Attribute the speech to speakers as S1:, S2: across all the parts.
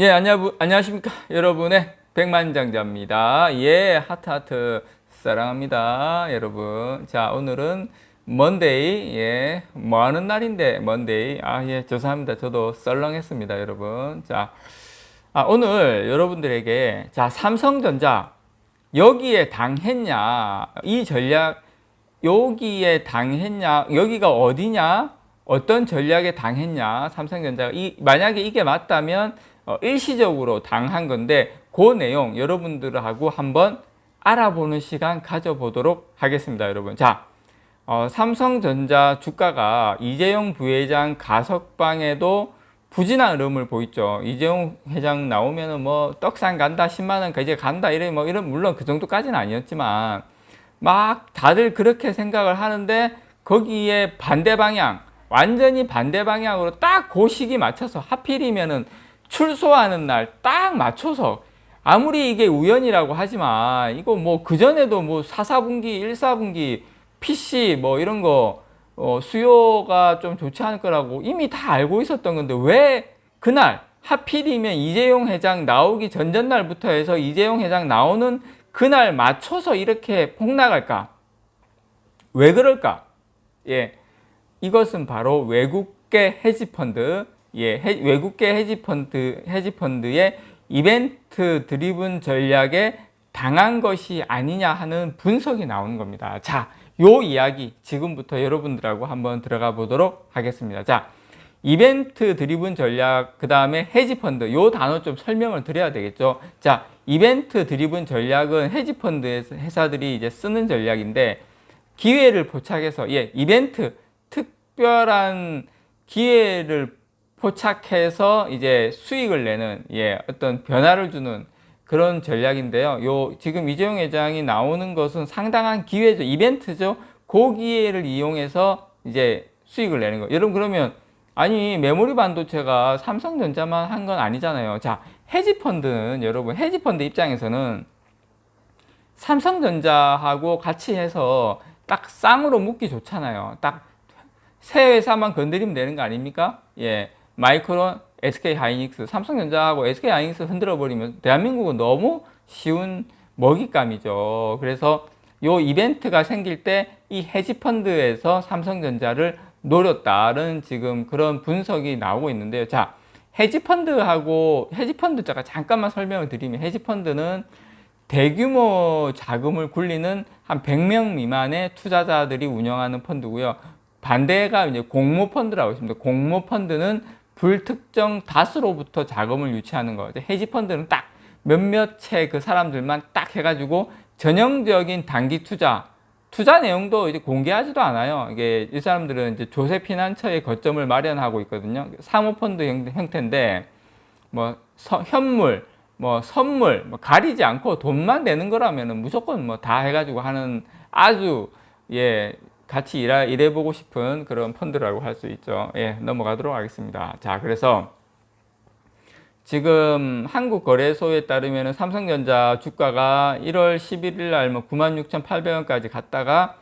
S1: 예, 안녕, 안녕하십니까. 여러분의 백만장자입니다. 예, 하트하트 사랑합니다. 여러분. 자, 오늘은 먼데이, 예, 뭐 하는 날인데, 먼데이. 아, 예, 죄송합니다. 저도 썰렁했습니다, 여러분. 자, 아, 오늘 여러분들에게, 자, 삼성전자, 여기에 당했냐, 이 전략, 여기에 당했냐, 여기가 어디냐, 어떤 전략에 당했냐, 삼성전자가, 이, 만약에 이게 맞다면, 어, 일시적으로 당한 건데 그 내용 여러분들하고 한번 알아보는 시간 가져보도록 하겠습니다, 여러분. 자, 어, 삼성전자 주가가 이재용 부회장 가석방에도 부진한 흐름을 보이죠. 이재용 회장 나오면은 뭐 떡상 간다, 10만 원 이제 간다 이래 뭐 이런 물론 그 정도까지는 아니었지만 막 다들 그렇게 생각을 하는데 거기에 반대 방향 완전히 반대 방향으로 딱 그 시기 맞춰서 하필이면은 출소하는 날 딱 맞춰서 아무리 이게 우연이라고 하지만 이거 뭐 그전에도 뭐 4, 4분기, 1, 4분기 PC 뭐 이런 거 어, 수요가 좀 좋지 않을 거라고 이미 다 알고 있었던 건데 왜 그날 하필이면 이재용 회장 나오기 전전날부터 해서 이재용 회장 나오는 그날 맞춰서 이렇게 폭락할까? 왜 그럴까? 예. 이것은 바로 외국계 헤지펀드 예, 해, 외국계 헤지펀드, 헤지펀드의 이벤트 드리븐 전략에 당한 것이 아니냐 하는 분석이 나오는 겁니다. 자, 요 이야기 지금부터 여러분들하고 한번 들어가 보도록 하겠습니다. 자, 이벤트 드리븐 전략, 그 다음에 헤지펀드, 요 단어 좀 설명을 드려야 되겠죠. 자, 이벤트 드리븐 전략은 헤지펀드 회사들이 이제 쓰는 전략인데, 기회를 포착해서, 예, 이벤트, 특별한 기회를 포착해서 이제 수익을 내는 예, 어떤 변화를 주는 그런 전략인데요. 요 지금 이재용 회장이 나오는 것은 상당한 기회죠. 이벤트죠. 그 기회를 이용해서 이제 수익을 내는 거. 여러분 그러면 아니 메모리 반도체가 삼성전자만 한 건 아니잖아요. 자, 헤지펀드는 여러분 헤지펀드 입장에서는 삼성전자하고 같이 해서 딱 쌍으로 묶기 좋잖아요. 딱새 회사만 건드리면 되는 거 아닙니까? 예. 마이크론, SK 하이닉스, 삼성전자하고 SK 하이닉스 흔들어 버리면 대한민국은 너무 쉬운 먹잇감이죠. 그래서 요 이벤트가 생길 때 이 헤지펀드에서 삼성전자를 노렸다는 지금 그런 분석이 나오고 있는데요. 자, 헤지펀드하고 헤지펀드 자가 잠깐만 설명을 드리면 헤지펀드는 대규모 자금을 굴리는 한 100명 미만의 투자자들이 운영하는 펀드고요. 반대가 이제 공모 펀드라고 있습니다. 공모 펀드는 불특정 다수로부터 자금을 유치하는 거. 헤지 펀드는 딱 몇몇 채 그 사람들만 딱 해가지고 전형적인 단기 투자, 투자 내용도 이제 공개하지도 않아요. 이게 이 사람들은 이제 조세 피난처의 거점을 마련하고 있거든요. 사모펀드 형태인데 뭐 서, 현물, 뭐 선물 뭐 가리지 않고 돈만 내는 거라면은 무조건 뭐 다 해가지고 하는 아주 예 같이 일하, 일해보고 싶은 그런 펀드라고 할 수 있죠. 예, 넘어가도록 하겠습니다. 자, 그래서 지금 한국거래소에 따르면 삼성전자 주가가 1월 11일 날뭐 96,800원까지 갔다가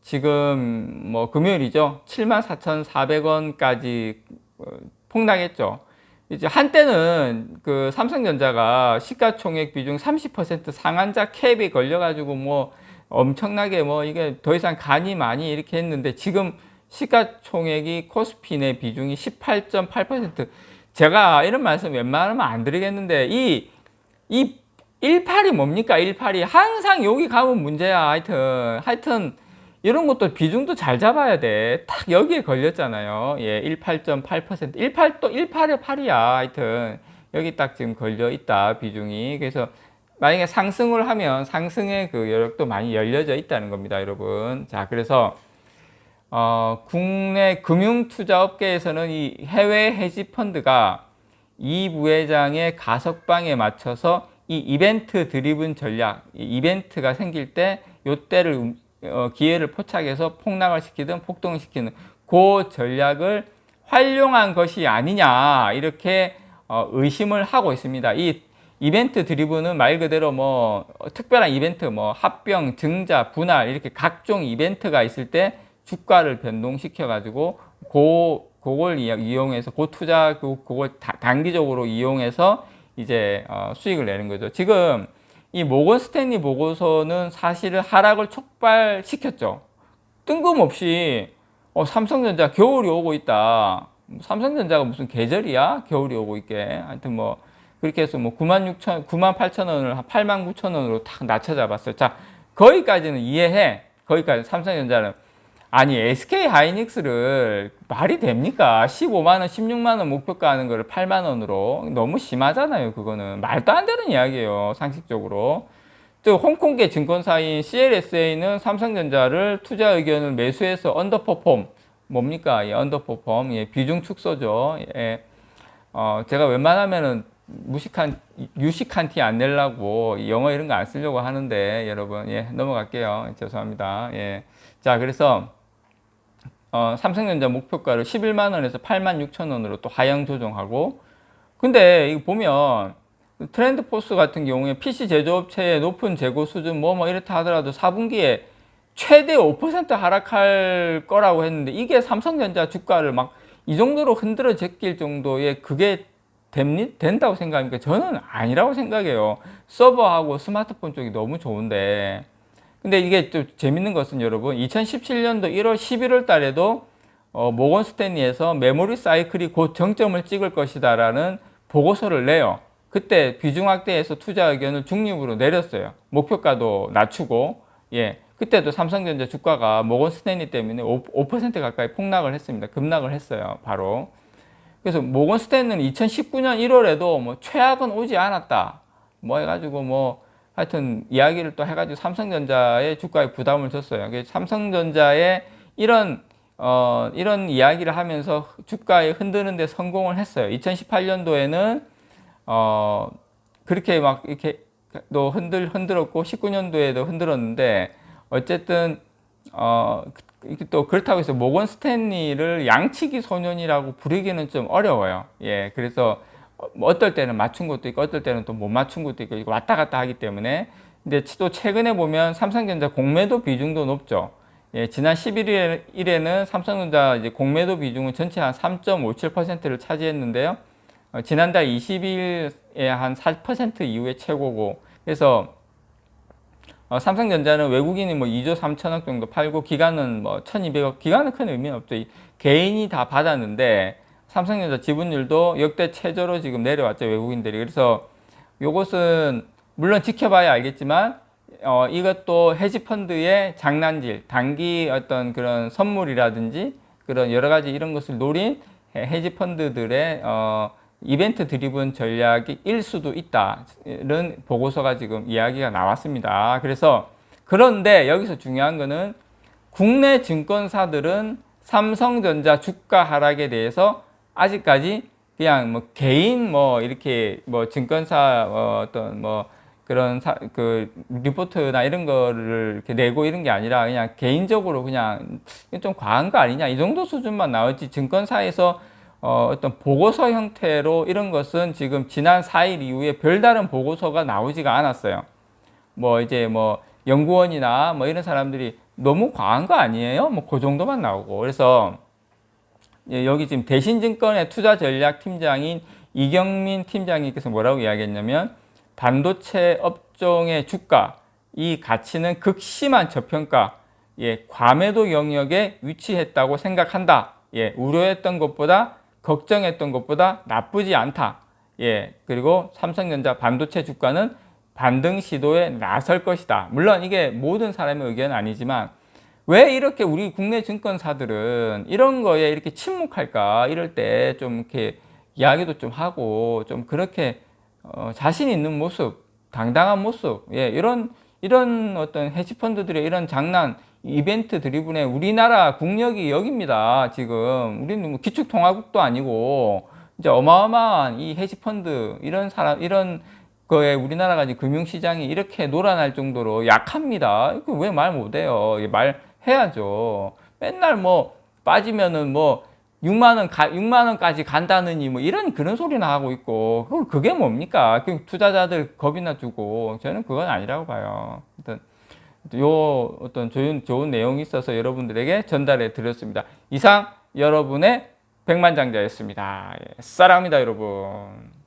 S1: 지금 뭐 금요일이죠. 74,400원까지 어, 폭락했죠. 이제 한때는 그 삼성전자가 시가총액 비중 30% 상한자 캡이 걸려가지고 뭐 엄청나게 뭐 이게 더 이상 간이 많이 이렇게 했는데 지금 시가총액이 코스피 내 비중이 18.8% 제가 이런 말씀 웬만하면 안 드리겠는데 이, 이 18이 뭡니까 18이 항상 여기 가면 문제야 하여튼 하여튼 이런 것도 비중도 잘 잡아야 돼. 딱 여기에 걸렸잖아요. 예, 18.8%. 18또 18에 8이야. 하여튼 여기 딱 지금 걸려 있다. 비중이. 그래서 만약에 상승을 하면 상승의 그 여력도 많이 열려져 있다는 겁니다, 여러분. 자, 그래서 어, 국내 금융투자업계에서는 이 해외 헤지펀드가 이 부회장의 가석방에 맞춰서 이 이벤트 드리븐 전략, 이 이벤트가 생길 때 요 때를 어, 기회를 포착해서 폭락을 시키든 폭등을 시키는 그 전략을 활용한 것이 아니냐 이렇게 어, 의심을 하고 있습니다. 이 이벤트 드리븐은 말 그대로 뭐 특별한 이벤트 뭐 합병, 증자, 분할 이렇게 각종 이벤트가 있을 때 주가를 변동시켜 가지고 고 그걸 이용해서 고 투자 그 그걸 단기적으로 이용해서 이제 어, 수익을 내는 거죠. 지금 이 모건 스탠리 보고서는 사실은 하락을 촉발시켰죠. 뜬금없이 어, 삼성전자 겨울이 오고 있다. 삼성전자가 무슨 계절이야? 겨울이 오고 있게. 하여튼 뭐 그렇게 해서 뭐 9만 6천, 9만 8천 원을 한 8만 9천 원으로 탁 낮춰 잡았어요. 자, 거기까지는 이해해. 거기까지 삼성전자는 아니 SK 하이닉스를 말이 됩니까? 15만 원, 16만 원 목표가 하는 거를 8만 원으로 너무 심하잖아요. 그거는 말도 안 되는 이야기예요. 상식적으로. 또 홍콩계 증권사인 CLSA는 삼성전자를 투자 의견을 매수해서 언더퍼폼 뭡니까? 이 언더퍼폼 예, 비중 축소죠. 예. 어, 제가 웬만하면은 무식한 유식한 티 안 내려고 영어 이런 거 안 쓰려고 하는데 여러분. 예 넘어갈게요. 죄송합니다. 예. 자 그래서 어, 삼성전자 목표가를 11만 원에서 8만 6천 원으로 또 하향 조정하고 근데 이거 보면 트렌드 포스 같은 경우에 PC 제조업체의 높은 재고 수준 뭐뭐 이렇다 하더라도 4분기에 최대 5% 하락할 거라고 했는데 이게 삼성전자 주가를 막 이 정도로 흔들어 제낄 정도의 그게 됩니, 된다고 생각하니까 저는 아니라고 생각해요. 서버하고 스마트폰 쪽이 너무 좋은데. 근데 이게 좀 재밌는 것은 여러분, 2017년도 1월 11월 달에도 어, 모건 스탠리에서 메모리 사이클이 곧 정점을 찍을 것이다라는 보고서를 내요. 그때 비중 확대해서 투자 의견을 중립으로 내렸어요. 목표가도 낮추고, 예. 그때도 삼성전자 주가가 모건 스탠리 때문에 5, 5% 가까이 폭락을 했습니다. 급락을 했어요. 바로. 그래서 모건 스탠은 2019년 1월에도 뭐 최악은 오지 않았다. 뭐 해가지고 뭐 하여튼 이야기를 또 해가지고 삼성전자의 주가에 부담을 줬어요. 삼성전자의 이런 어 이런 이야기를 하면서 주가에 흔드는데 성공을 했어요. 2018년도에는 어 그렇게 막 이렇게 또 흔들 흔들었고 19년도에도 흔들었는데 어쨌든 어, 또 그렇다고 해서 모건 스탠리를 양치기 소년이라고 부르기는 좀 어려워요. 예, 그래서 어떨 때는 맞춘 것도 있고 어떨 때는 또 못 맞춘 것도 있고 왔다 갔다 하기 때문에 근데 또 최근에 보면 삼성전자 공매도 비중도 높죠. 예, 지난 11일에는 삼성전자 이제 공매도 비중은 전체 한 3.57%를 차지했는데요. 어, 지난달 20일에 한 4% 이후에 최고고 그래서 어, 삼성전자는 외국인이 뭐 2조 3천억 정도 팔고 기간은 뭐 1200억 기간은 큰 의미는 없죠. 개인이 다 받았는데 삼성전자 지분율도 역대 최저로 지금 내려왔죠. 외국인들이. 그래서 요것은 물론 지켜봐야 알겠지만 어, 이것도 헤지펀드의 장난질, 단기 어떤 그런 선물이라든지 그런 여러 가지 이런 것을 노린 헤지펀드들의 어, 이벤트 드리븐 전략일 수도 있다는 보고서가 지금 이야기가 나왔습니다. 그래서 그런데 여기서 중요한 거는 국내 증권사들은 삼성전자 주가 하락에 대해서 아직까지 그냥 뭐 개인 뭐 이렇게 뭐 증권사 어 어떤 뭐 그런 사, 그 리포트나 이런 거를 이렇게 내고 이런 게 아니라 그냥 개인적으로 그냥 좀 과한 거 아니냐 이 정도 수준만 나올지 증권사에서 어, 어떤 보고서 형태로 이런 것은 지금 지난 4일 이후에 별다른 보고서가 나오지가 않았어요. 뭐 이제 뭐 연구원이나 뭐 이런 사람들이 너무 과한 거 아니에요? 뭐 그 정도만 나오고. 그래서 예, 여기 지금 대신증권의 투자 전략 팀장인 이경민 팀장님께서 뭐라고 이야기했냐면 반도체 업종의 주가 이 가치는 극심한 저평가 예, 과매도 영역에 위치했다고 생각한다. 예, 우려했던 것보다 걱정했던 것보다 나쁘지 않다. 예, 그리고 삼성전자 반도체 주가는 반등 시도에 나설 것이다. 물론 이게 모든 사람의 의견은 아니지만 왜 이렇게 우리 국내 증권사들은 이런 거에 이렇게 침묵할까? 이럴 때 좀 이렇게 이야기도 좀 하고 좀 그렇게 어, 자신 있는 모습, 당당한 모습, 예, 이런 이런 어떤 헤지펀드들의 이런 장난 이벤트 드리븐에 우리나라 국력이 여기입니다. 지금 우리는 뭐 기축통화국도 아니고 이제 어마어마한 이 헤지펀드 이런 사람 이런 거에 우리나라가 이제 금융시장이 이렇게 놀아날 정도로 약합니다. 이거 왜 말 못해요? 말 해야죠. 맨날 뭐 빠지면은 뭐 6만 원, 가, 6만 원까지 간다느니 뭐 이런 그런 소리나 하고 있고 그게 뭡니까? 그 투자자들 겁이나 주고 저는 그건 아니라고 봐요. 요 어떤 좋은, 좋은 내용이 있어서 여러분들에게 전달해 드렸습니다. 이상 여러분의 백만장자였습니다. 예, 사랑합니다, 여러분.